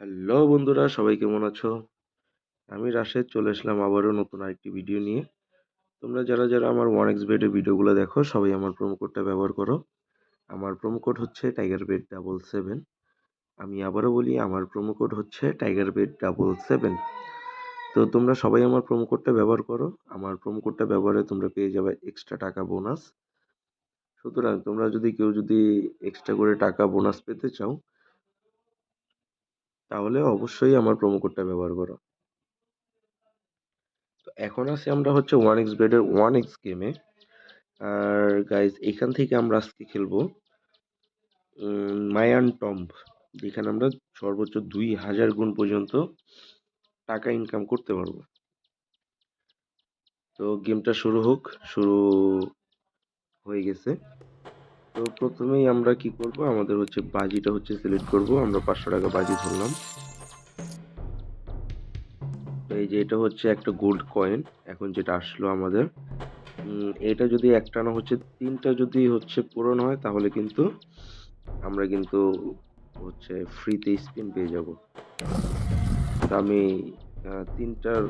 Hello বন্ধুরা, সবাই কেমন আছো? আমি রাশেদ, চলে আসলাম আবারও নতুন আরেকটি ভিডিও নিয়ে। তোমরা যারা যারা আমার ওয়ান এক্স বেডের ভিডিওগুলো দেখো, সবাই আমার প্রোমো কোডটা ব্যবহার করো। আমার প্রোমো কোড হচ্ছে টাইগার বেড ডাবল সেভেন আমি আবারও বলি, আমার প্রোমো কোড হচ্ছে টাইগার বেড ডাবল সেভেন তো তোমরা সবাই আমার প্রোমো কোডটা ব্যবহার করো। আমার প্রোমো কোডটা ব্যবহারে তোমরা পেয়ে যাবে এক্সট্রা টাকা বোনাস সুতরাং তোমরা যদি কেউ যদি এক্সট্রা করে টাকা বোনাস পেতে চাও তাহলে অবশ্যই আমার প্রোমো কোডটা ব্যবহার করো। তো এখন আছি আমরা হচ্ছে ওয়ান এক্স বেডের ওয়ান এক্স গেমে আর গাইজ এখান থেকে আমরা আজকে খেলব মায়ান টম্ব যেখানে আমরা সর্বোচ্চ দুই হাজার গুণ পর্যন্ত টাকা ইনকাম করতে পারব। তো গেমটা শুরু হোক, শুরু হয়ে গেছে। তো প্রথমেই আমরা কি করব? আমাদের হচ্ছে বাজিটা হচ্ছে সিলেক্ট করব। আমরা পাঁচশো টাকা বাজি ধরলাম। এই যে এটা হচ্ছে একটা গোল্ড কয়েন এখন যেটা আসলো আমাদের। এটা যদি একটা না হচ্ছে, তিনটা যদি হচ্ছে পূরণ হয়, তাহলে কিন্তু আমরা কিন্তু হচ্ছে ফ্রিতে স্পিন পেয়ে যাব। আমি তিনটার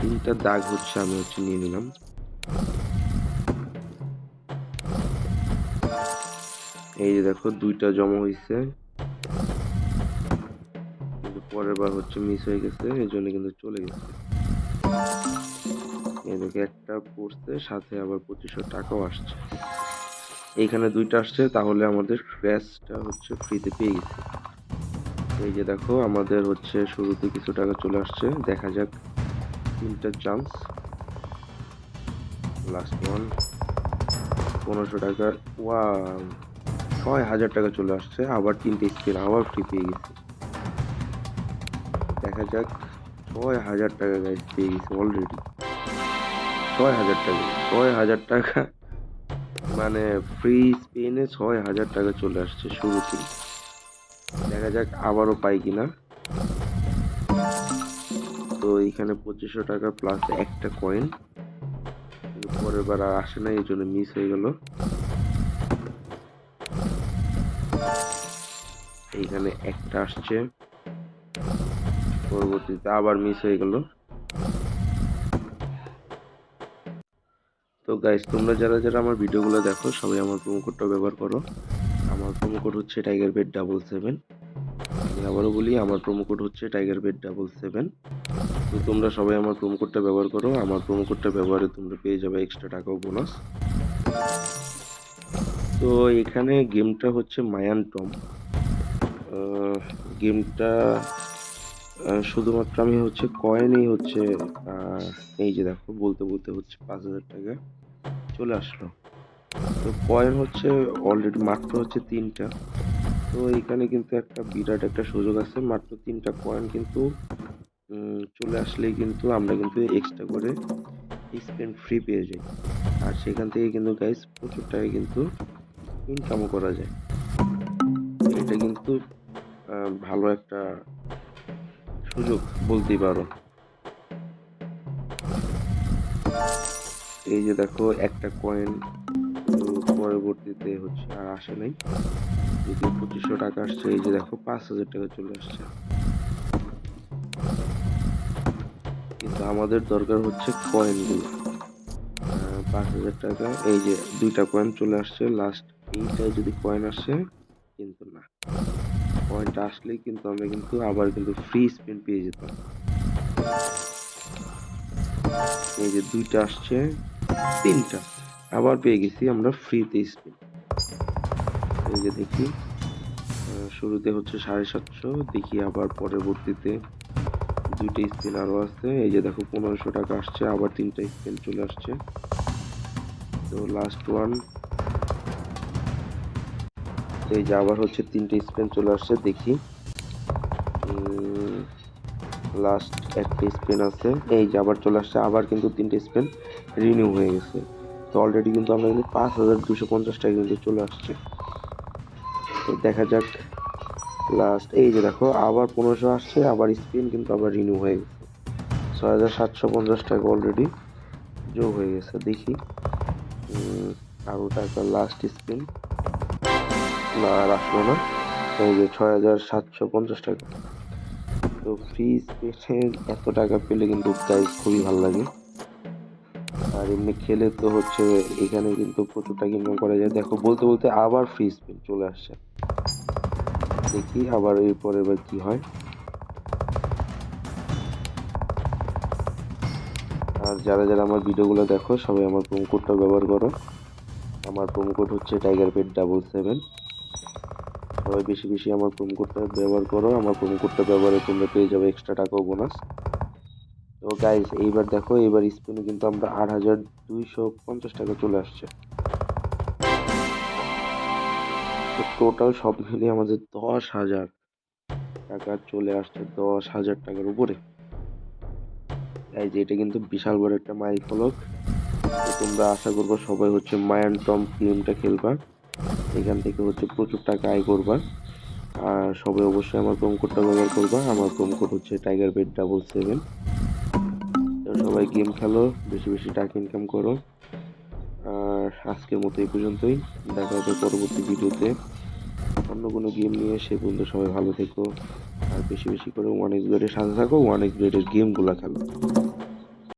তিনটা দাগ হচ্ছে আমি হচ্ছে নিয়ে নিলাম। এই যে দেখো, দুইটা জমা হয়েছে পরের বার হচ্ছে মিস হয়ে গেছে, এই জন্য কিন্তু চলে গেছে। এদিকে একটা পড়ছে, সাথে আবার পঁচিশশো টাকাও আসছে। এইখানে দুইটা আসছে, তাহলে আমাদের ক্র্যাশটা হচ্ছে ফ্রিতে পেয়ে গেছে। এই যে দেখো, আমাদের হচ্ছে শুরুতে কিছু টাকা চলে আসছে। দেখা যাক, তিনটা চান্স লাস্ট ওয়ান পনেরোশো টাকা ওয়া ছয় হাজার টাকা চলে আসছে, আবার তিনটে স্পিন আবার ফ্রি পেয়ে গেছি। দেখা যাক, ছয় হাজার টাকা গাইজ পেয়ে গেছি অলরেডি ছয় হাজার টাকা, ছয় হাজার টাকা মানে ফ্রি স্পেনে ছয় হাজার টাকা চলে আসছে শুরুতেই দেখা যাক আবারও পাই কিনা। তো এইখানে পঁচিশশো টাকা প্লাস একটা কয়েন পরের বার আর আসে না এই জন্য মিস হয়ে গেল। এইখানে একটা আসছে। পরবর্তীতে আবার মিস হয়ে গেল। তো গাইস তোমরা যারা যারা আমার ভিডিওগুলো দেখো, সবাই আমার প্রোমো কোডটা ব্যবহার করো। আমার প্রোমো কোড হচ্ছে টাইগার বেড ডাবল সেভেন আমি আবারও বলি, আমার প্রোমো কোড হচ্ছে টাইগার বেড ডাবল সেভেন তো তোমরা সবাই আমার প্রোমো কোডটা ব্যবহার করো। আমার প্রোমো কোডটা ব্যবহারে তোমরা পেয়ে যাবে এক্সট্রা টাকাও বোনাস তো এখানে গেমটা হচ্ছে মায়ান টম গেমটা শুধুমাত্র আমি হচ্ছে কয়েনই হচ্ছে এই যে দেখো, বলতে বলতে হচ্ছে পাঁচ হাজার টাকা চলে আসলো। তো কয়েন হচ্ছে অলরেডি মাত্র হচ্ছে তিনটা। তো এখানে কিন্তু একটা বিরাট একটা সুযোগ আছে, মাত্র তিনটা কয়েন কিন্তু চলে আসলেই কিন্তু আমরা কিন্তু এক্সট্রা করে স্পেন্ড ফ্রি পেয়ে যাই। আর সেখান থেকে কিন্তু গাইস প্রচুর টাকা কিন্তু ইনকামও করা যায়। এটা কিন্তু ভালো একটা সুযোগ বলতেই পারো। এই যে দেখো, একটা কয়েন পরবর্তীতে হচ্ছে আর আসে নাই। যদি পঁচিশশো টাকা আসছে, এই যে দেখো, পাঁচ হাজার টাকা চলে আসছে। কিন্তু আমাদের দরকার হচ্ছে কয়েনগুলো পাঁচ হাজার টাকা, এই যে দুইটা কয়েন চলে আসছে। লাস্ট এইটায় যদি কয়েন আসে, কিন্তু না। কয়েনটা আসলেই কিন্তু আমরা কিন্তু আবার কিন্তু ফ্রি স্পিন পেয়ে যেতাম এই যে দুইটা আসছে, তিনটা। আবার পেয়ে গেছি আমরা ফ্রিতে স্পিন এই যে দেখি শুরুতে হচ্ছে সাড়ে সাতশো, দেখি আবার পরবর্তীতে দুইটা স্পিন আরও আসছে এই যে দেখো, পনেরোশো টাকা আসছে, আবার তিনটা স্পিন চলে আসছে। তো লাস্ট ওয়ান এই যে আবার হচ্ছে তিনটে স্পেন চলে আসছে, দেখি। লাস্ট একটা স্পেন আছে। এই যে আবার চলে আসছে, আবার কিন্তু তিনটে স্পেন রিনিউ হয়ে গেছে। তো অলরেডি কিন্তু আমরা কিন্তু পাঁচ হাজার দুশো পঞ্চাশ টাকা কিন্তু চলে আসছে। তো দেখা যাক লাস্ট এই যে দেখো, আবার পনেরোশো আসছে, আবার স্পিন কিন্তু আবার রিনিউ হয়ে গেছে। ছয় হাজার সাতশো পঞ্চাশ টাকা অলরেডি যোগ হয়ে গেছে, দেখি। আরও টাকা লাস্ট স্পিন না আর আসলো না? এই যে ছয় হাজার সাতশো পঞ্চাশ টাকা। তো ফ্রি স্পেনে এত টাকা পেলে কিন্তু গাইজ খুবই ভালো লাগে। আর এমনি খেলে তো হচ্ছে এখানে কিন্তু প্রচুর টাকা ইনকাম করা যায়। দেখো, বলতে বলতে আবার ফ্রি স্পিন চলে আসছে। দেখি আবার এরপর এবার কি হয়। আর যারা যারা আমার ভিডিওগুলো দেখো, সবাই আমার প্রোমো কোডটা ব্যবহার করো। আমার প্রোমো কোড হচ্ছে টাইগার পেট ডাবল সেভেন সবাই বেশি বেশি আমার প্রোমো কোডটা ব্যবহার করো, আমার প্রোমো কোডটা ব্যবহারে তোমরা পেয়ে যাবে এক্সট্রা টাকা বোনাস তো গাইজ এইবার দেখো, এইবার স্পিনে কিন্তু আমরা আট হাজার দুইশো পঞ্চাশ টাকা চলে আসছে। তো টোটাল সব মিলিয়ে আমাদের দশ হাজার টাকা চলে আসছে, দশ হাজার টাকার উপরে। যে এটা কিন্তু বিশাল বড় একটা মাইল ফলক তোমরা আশা করব সবাই হচ্ছে মায়ান টম ফিল্মটা খেলবা। এখান থেকে হচ্ছে প্রচুর টাকা আয় করবা। আর সবাই অবশ্যই আমার প্রোম কোডটা ব্যবহার করবা। আমার প্রোম কোড হচ্ছে টাইগার বেড ডাবল সেভেন সবাই গেম খেলো, বেশি বেশি টাকা ইনকাম করো। আর আজকের মতো এই পর্যন্তই। দেখা হবে পরবর্তী ভিডিওতে। অন্য কোনো গেম নিয়ে, সে পর্যন্ত সবাই ভালো থেকো। আর বেশি বেশি করে ওয়ান এক্স গ্রেডের সাথে থাকো ওয়ান এক্স গ্রেডের গেমগুলো খেলো।